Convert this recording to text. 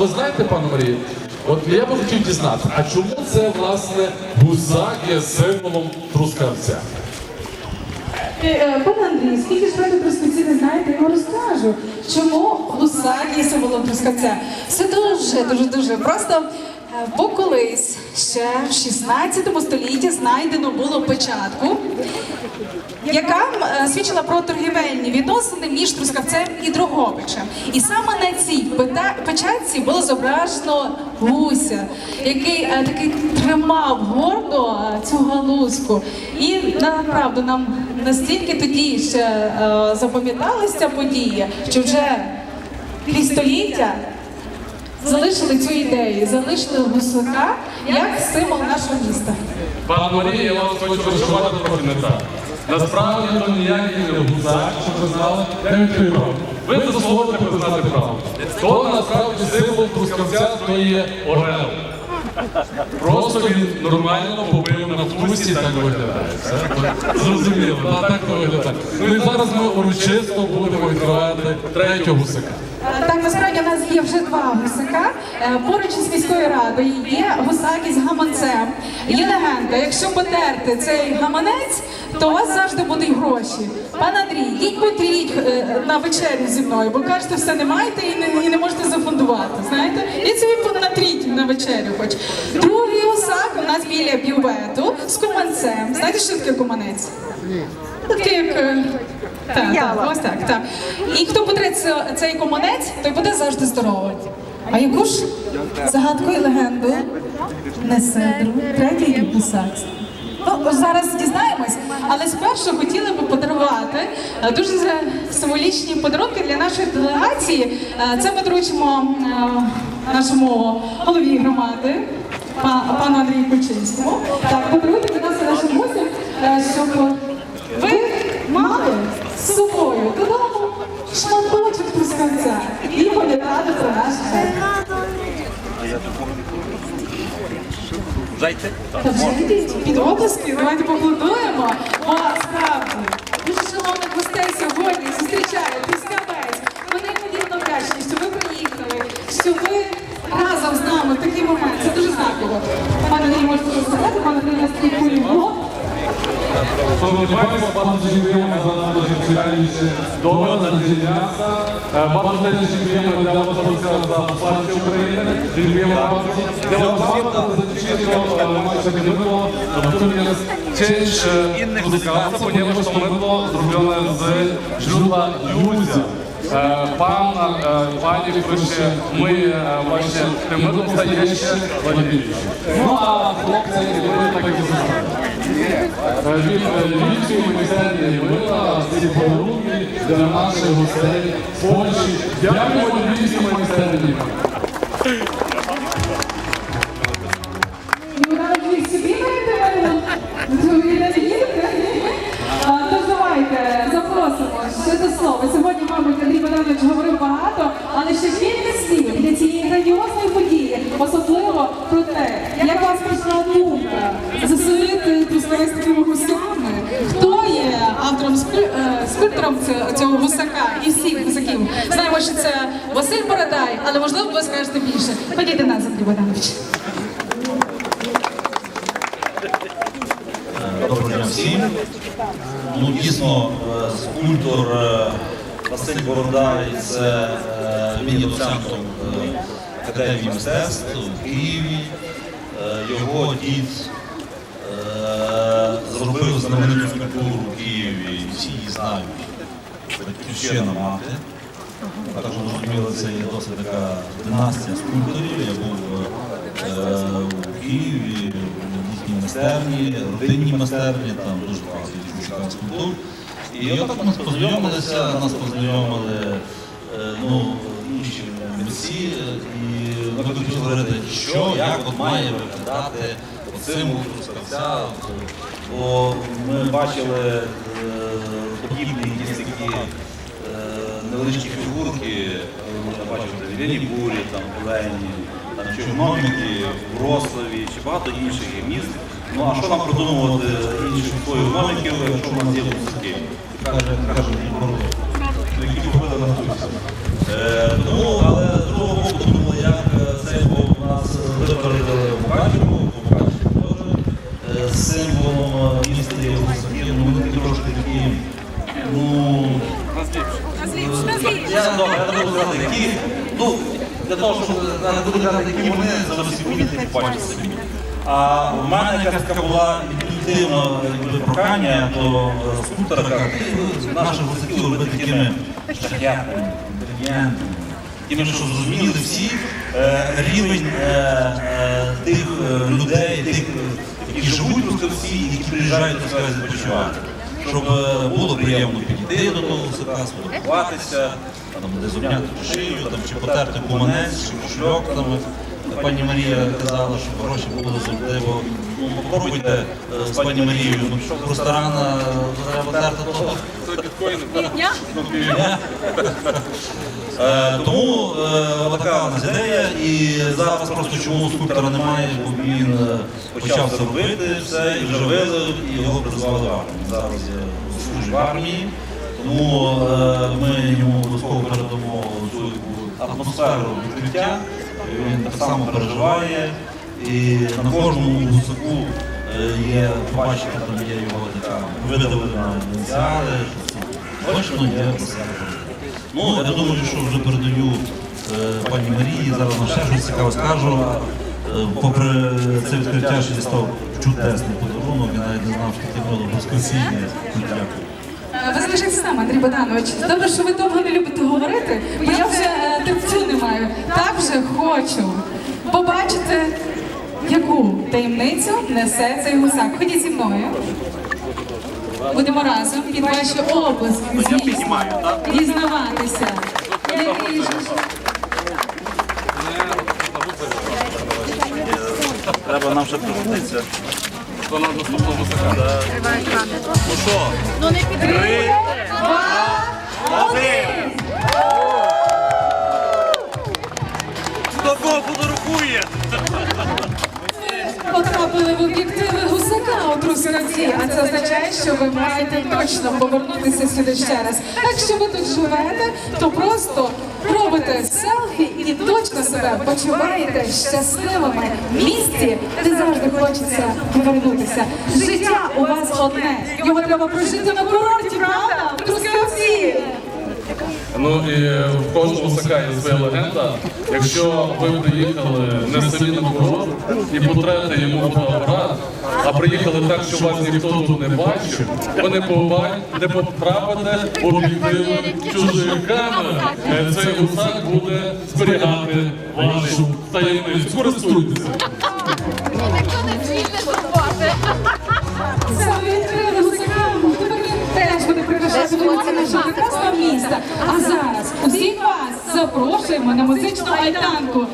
Ви знаєте, пане Марію, от я би хотів дізнати, а чому це власне гусак є символом трускавця? Е, е, Пане Андрій, скільки ж ви трускавці не знаєте, я вам розкажу. Чому гусак є символом трускавця? Все дуже, дуже, дуже просто. по Бо колись ще в 16 столітті знайдено було печатку, яка е, свідчила про торгівельні відносини між Трускавцем і Дрогобичем. І саме на цій печатці було зображено гуся, який е, такий тримав гордо е, цю галузку. І направду нам настільки тоді ще запам'яталася подія, що вже півстоліття залишили цю ідею, залишили гусака як символ нашого міста. Пане Марія, я вас хочу розшивати трохи не так. Насправді то ніякий не гусак, щоб ви знали, я відкрию. Ви заслуговуєте признати правду. То насправді символ трускавця то є орел. Просто він нормально побив на фусті, так виглядає. Зрозуміло, так виглядає. Ну і зараз ми урочисто будемо відкривати третього гусака. Так, насправді у нас є вже два гусака. Е, Поруч із міською радою є гусак із гаманцем. Є легенда, якщо потерти цей гаманець, то у вас завжди будуть гроші. Пан Андрій, йдіть потріть е, на вечерю зі мною, бо кажете, все не маєте і не, і не можете зафундувати. Знаєте? І собі натріть на вечерю хоч. Другий гусак у нас біля бювету з куманцем. Знаєте, що таке куманець? Такий як. е, Так, так, ось так, так. І хто потре це- цей команець, той буде завжди здоровий. А яку ж загадку і легенду несе друг, третій гусак? Ну, зараз дізнаємось, але спершу хотіли би подарувати е, дуже символічні подарунки для нашої делегації. Е, Це ми доручимо е, нашому голові громади, па- пану Андрію Кульчинському. Так, подаруйте, будь ласка, нашим гостям, е, щоб Зайти? Та під обласки, давайте поплодуємо. справді дуже шановних гостей сьогодні зустрічаю піскавець. Вони подібно вдячні, що ви приїхали, що ви разом з нами в такий момент. Це дуже знаково. Пане Андрій, можете розказати, пане Андрій, нас Шановні пані, bardzo dziękujemy za nasze dobre nadziejniasa. Bardzo też dziękujemy dla Wojska za wsparcie Ukrainy. Dziękujemy bardzo. Ja Dla Wojska za mydło, w którym jest cięć muzykalna, ponieważ to mydło zrobione z źródła Józia. Е, Пан, е, пані пише, ми е, właśnie tym mydłem stajemy. Ну а хлопці, вони так і зробили. Від Львівської майстерні мила ці подарунки для наших гостей з Польщі. Дякуємо Львівській майстерні. Ну, навіть собі маєте мене? Е, цього- гусака і всіх гусаків? Знаємо, що це Василь Бородай, але можливо ви скажете більше. Ходіть нас, Андрій Богданович. Доброго дня всім. Ну, дійсно, е, скульптор е, Василь Бородай це е, він є доцентом е, Академії мистецтв у Києві. Е, Його дід е, зробив знамениту скульптуру в Києві, всі її знають. Батьківщина мати. Також зрозуміло, це є досить така династія скульпторів. Я був е, у Києві, в їхній майстерні, родинній майстерні, там дуже багато різних цікавих скульптур. І отак ми познайомилися, нас познайомили е, ну, інші митці, і ми хотіли говорити, що, як от має виглядати от символ Бо ми бачили е, подібні якісь такі е, невеличкі фігурки, я бачив в Лілі Бурі, там, в Олені, там, чи в Номіки, в Рославі, чи багато інших міст. Ну а що нам придумувати інших своїх номіків, якщо в нас є. Які купили на Е, Тому, але з другого боку, думали, як е, цей був у нас випередили Мукачеву, Мукачев теж е, символом е, міста є гусаки, ну вони трошки такі, ну, я не буду які, ну, для того, щоб я не буду казати, які вони за всі помітники бачать собі. А в мене якась така була інтуїтивна прохання до е, казати, наших гусаків робити такими інтелігентними, такими, що зрозуміли всі е, рівень е, тих людей, тих, які живуть просто всі, які приїжджають до себе відпочивати. Щоб е, було приємно підійти до того гусака, сфотографуватися, там, де зубняти шию, там, чи потерти куманець, чи кошельок. Там, Пані Марія казала, що гроші були завжди, попробуйте е, з пані Марією ну, в ресторан е, треба терти того. Е, Тому е, така у нас ідея, і зараз просто чому скульптора немає, бо він е, почав це робити все і вже вилив, і його призвали в армію. Зараз служить в армії, тому е, ми йому обов'язково передамо цю атмосферу відкриття. Він так само переживає, і на кожному гусаку е, є, бачите, там є його така видавлена ініціали, точно є. Ну, я думаю, що вже передаю е, пані Марії, зараз вам ще щось цікаве скажу. Е, Попри це відкриття, що дістав чудесний подарунок, я навіть не знав, що таке було воскресіння. Дякую. Ви залишайтеся з нами, Андрій Богданович. Добре, що ви довго не любите говорити, бо я вже хочу побачити, яку таємницю несе цей гусак. Ходіть зі мною. Будемо разом під ваші обласки дізнаватися. Який же Треба нам ще пригодитися. До наступного гусака. Ну не підтримує. Хто кого фотографує? потрапили в об'єктиви гусака у Трускавці, а це означає, що ви маєте точно повернутися сюди ще раз. Якщо ви тут живете, то просто робите селфі і точно себе почуваєте щасливими в місті, де завжди хочеться повернутися. Життя у вас одне. Його треба прожити на курорті, правда? В Трускавці. Ну і в кожного гусака є своя легенда. Якщо ви приїхали не самі на курорт і потрете йому фотоапарат, а приїхали так, що вас ніхто тут не бачив, ви не не потрапите в об'єктиви чужої камери. Цей гусак буде зберігати вашу таємницю. Користуйтеся. Ніхто. Вимоги нашого прекрасного міста. А зараз усіх вас запрошуємо на музичну альтанку.